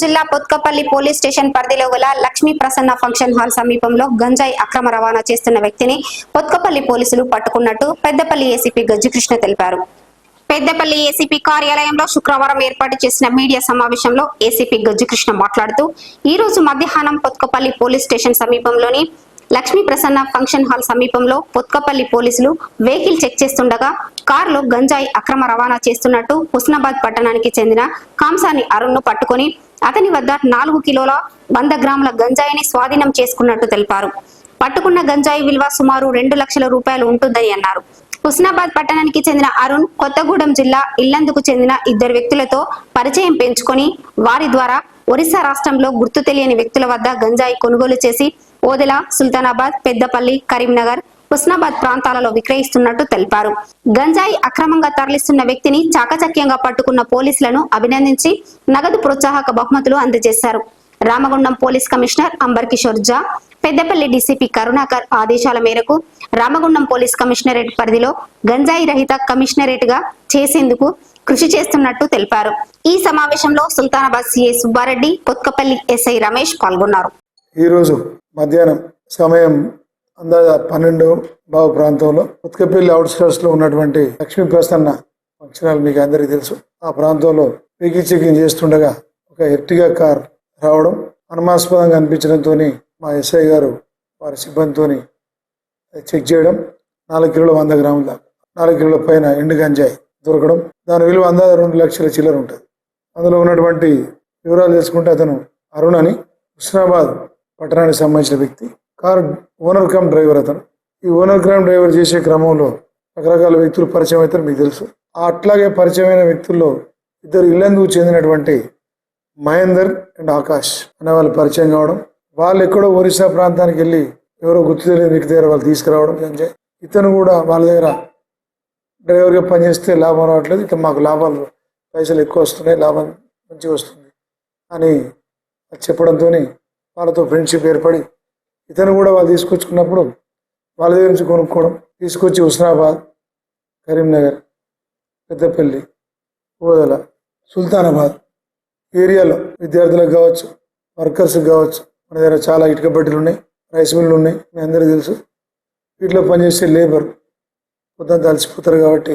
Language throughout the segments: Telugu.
జిల్లా పొత్కపల్లి పోలీస్ స్టేషన్ పరిధిలో గల లక్ష్మీ ప్రసన్న ఫంక్షన్ హాల్ సమీపంలో గంజాయి అక్రమ రవాణా చేస్తున్న వ్యక్తిని పొత్కపల్లి పోలీసులు పట్టుకున్నట్టు పెద్దపల్లి ఏసీపీ గజ్జికృష్ణ తెలిపారు. పెద్దపల్లి ఏసీపీ కార్యాలయంలో శుక్రవారం ఏర్పాటు చేసిన మీడియా సమావేశంలో ఏసీపీ గజ్జికృష్ణ మాట్లాడుతూ ఈ రోజు మధ్యాహ్నం పొత్కపల్లి పోలీస్ స్టేషన్ సమీపంలోని లక్ష్మీ ప్రసన్న ఫంక్షన్ హాల్ సమీపంలో పొత్కపల్లి పోలీసులు వెహికల్ చెక్ చేస్తుండగా కారులో గంజాయి అక్రమ రవాణా చేస్తున్నట్టు హుస్నాబాద్ పట్టణానికి చెందిన కాంసాని అరుణ్ను పట్టుకొని అతని వద్ద నాలుగు కిలోల వంద గ్రాముల గంజాయిని స్వాధీనం చేసుకున్నట్టు తెలిపారు. పట్టుకున్న గంజాయి విలువ సుమారు రెండు లక్షల రూపాయలు ఉంటుందని అన్నారు. హుస్నాబాద్ పట్టణానికి చెందిన అరుణ్ కొత్తగూడెం జిల్లా ఇల్లందుకు చెందిన ఇద్దరు వ్యక్తులతో పరిచయం పెంచుకొని వారి ద్వారా ఒరిస్సా రాష్ట్రంలో గుర్తు తెలియని వ్యక్తుల వద్ద గంజాయి కొనుగోలు చేసి ఓదెల సుల్తానాబాద్ పెద్దపల్లి కరీంనగర్ హుస్నాబాద్ ప్రాంతాలలో విక్రయిస్తున్నట్టు తెలిపారు. గంజాయి అక్రమంగా తరలిస్తున్న వ్యక్తిని చాకచక్యంగా పట్టుకున్న పోలీసులను అభినందించి నగదు ప్రోత్సాహక బహుమతులు అందజేశారు. Ramagundam police commissioner Ambar Kishore Jha Peddapalli DCP Karunakar ఆదేశాల మేరకు రామగుండం పోలీస్ కమిషనరేట్ పరిధిలో గంజాయి రహిత కమిషనరేట్గా చేసేందుకు కృషి చేస్తున్నట్టు తెలిపారు. ఈ సమావేశంలో సుల్తానాబాద్ సిఐ సుబ్బారెడ్డి కొత్కపల్లి ఎస్ఐ రమేష్ పాల్గొన్నారు. ఈరోజు మధ్యాహ్నం సమయం అందాజ పన్నెండు బావు ప్రాంతంలో ఉత్కపల్లి అవుట్స్కర్ట్స్లో ఉన్నటువంటి లక్ష్మీ ప్రసన్న ఫంక్షన్ మీకు అందరికీ తెలుసు. ఆ ప్రాంతంలో పీకి చెకింగ్ చేస్తుండగా ఒక ఎర్టిగా కార్ రావడం అనుమానాస్పదంగా అనిపించడంతో మా ఎస్ఐ గారు వారి సిబ్బందితో చెక్ చేయడం నాలుగు కిలోల వంద గ్రాముల దాకా నాలుగు కిలోల పైన ఎండు గంజాయి దొరకడం దాని విలువ అందాజ రెండు లక్షల చిల్లర ఉంటుంది. అందులో ఉన్నటువంటి వివరాలు తెలుసుకుంటే అతను అరుణ్ అని. హుస్నాబాద్ పట్టణానికి సంబంధించిన వ్యక్తి. కారు ఓనర్ కమ్ డ్రైవర్ అతను. ఈ ఓనర్ క్రమ్ డ్రైవర్ చేసే క్రమంలో రకరకాల వ్యక్తులు పరిచయం అవుతారు మీకు తెలుసు. ఆ అట్లాగే పరిచయమైన వ్యక్తుల్లో ఇద్దరు ఇల్లందుకు చెందినటువంటి మహేందర్ అండ్ ఆకాష్ అనే వాళ్ళు పరిచయం కావడం వాళ్ళు ఎక్కడో ఒరిస్సా ప్రాంతానికి వెళ్ళి ఎవరో గుర్తు తెలియని వ్యక్తి దగ్గర వాళ్ళు తీసుకురావడం సంజయ్ ఇతను కూడా వాళ్ళ దగ్గర డ్రైవర్గా పనిచేస్తే లాభం రావట్లేదు. ఇక మాకు లాభాలు పైసలు ఎక్కువ వస్తున్నాయి లాభం మంచిగా వస్తుంది అని చెప్పడంతో వాళ్ళతో ఫ్రెండ్షిప్ ఏర్పడి ఇతను కూడా వాళ్ళు తీసుకొచ్చుకున్నప్పుడు వాళ్ళ దగ్గర నుంచి కొనుక్కోవడం తీసుకొచ్చి హుస్నాబాద్ కరీంనగర్ పెద్దపల్లి ఓదల సుల్తానాబాద్ ఏరియాలో విద్యార్థులకు కావచ్చు వర్కర్స్కి కావచ్చు మన దగ్గర చాలా ఇటుక బట్టలు ఉన్నాయి రైస్ మిల్లు ఉన్నాయి మీ అందరికీ తెలుసు. వీటిలో పనిచేసే లేబర్ పొద్దున్న తలిసిపోతారు కాబట్టి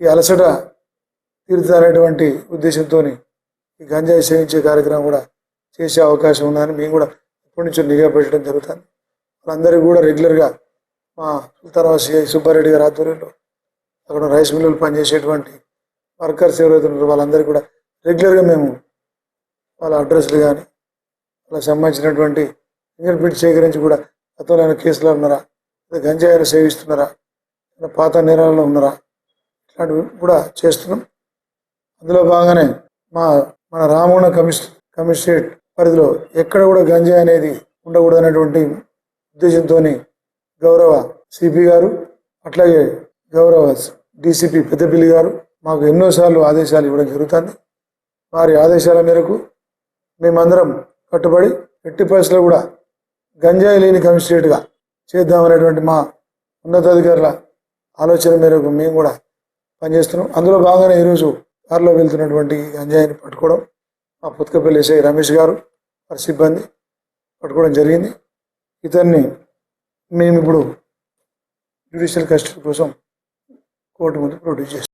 ఈ అలసట తీరుతారనేటువంటి ఉద్దేశంతో ఈ గంజాయి సేవించే కార్యక్రమం కూడా చేసే అవకాశం ఉందని మేము కూడా ఎప్పటి నుంచో నిఘా పెట్టడం జరుగుతుంది. వాళ్ళందరికీ కూడా రెగ్యులర్గా మా సుల్తారావాసి సుబ్బారెడ్డి గారి ఆధ్వర్యంలో అక్కడ రైస్ మిల్లులు పనిచేసేటువంటి వర్కర్స్ ఎవరైతే ఉన్నారో వాళ్ళందరికీ కూడా రెగ్యులర్గా మేము వాళ్ళ అడ్రస్లు కానీ వాళ్ళకి సంబంధించినటువంటి ఫింగర్ ప్రింట్ సేకరించి కూడా గతంలో ఆయన కేసులో ఉన్నారా? లేదా గంజాయిలు సేవిస్తున్నారా? లేదా పాత నేరాలలో ఉన్నారా? ఇట్లాంటివి కూడా చేస్తున్నాం. అందులో భాగంగానే మా మన రామగుణ కమిష్ కమిషనరేట్ పరిధిలో ఎక్కడ కూడా గంజాయి అనేది ఉండకూడదు అనేటువంటి ఉద్దేశంతో గౌరవ సిపి గారు అట్లాగే గౌరవ డిసిపి పెద్దపల్లి గారు మాకు ఎన్నోసార్లు ఆదేశాలు ఇవ్వడం జరుగుతుంది. వారి ఆదేశాల మేరకు మేమందరం కట్టుబడి ఎట్టి పరిస్థితుల్లో కూడా గంజాయి లేని కమిషనరేట్గా చేద్దామనేటువంటి మా ఉన్నతాధికారుల ఆలోచన మేరకు మేము కూడా పనిచేస్తున్నాం. అందులో భాగంగానే ఈరోజు కారులో వెళ్తున్నటువంటి గంజాయిని పట్టుకోవడం మా పుత్కపల్లి ఎస్ఐ రమేష్ గారు వారి సిబ్బంది పట్టుకోవడం జరిగింది. ఇతన్ని మేము ఇప్పుడు జ్యుడిషియల్ కస్టడీ కోసం కోర్టు ముందు ప్రొడ్యూస్ చేస్తాం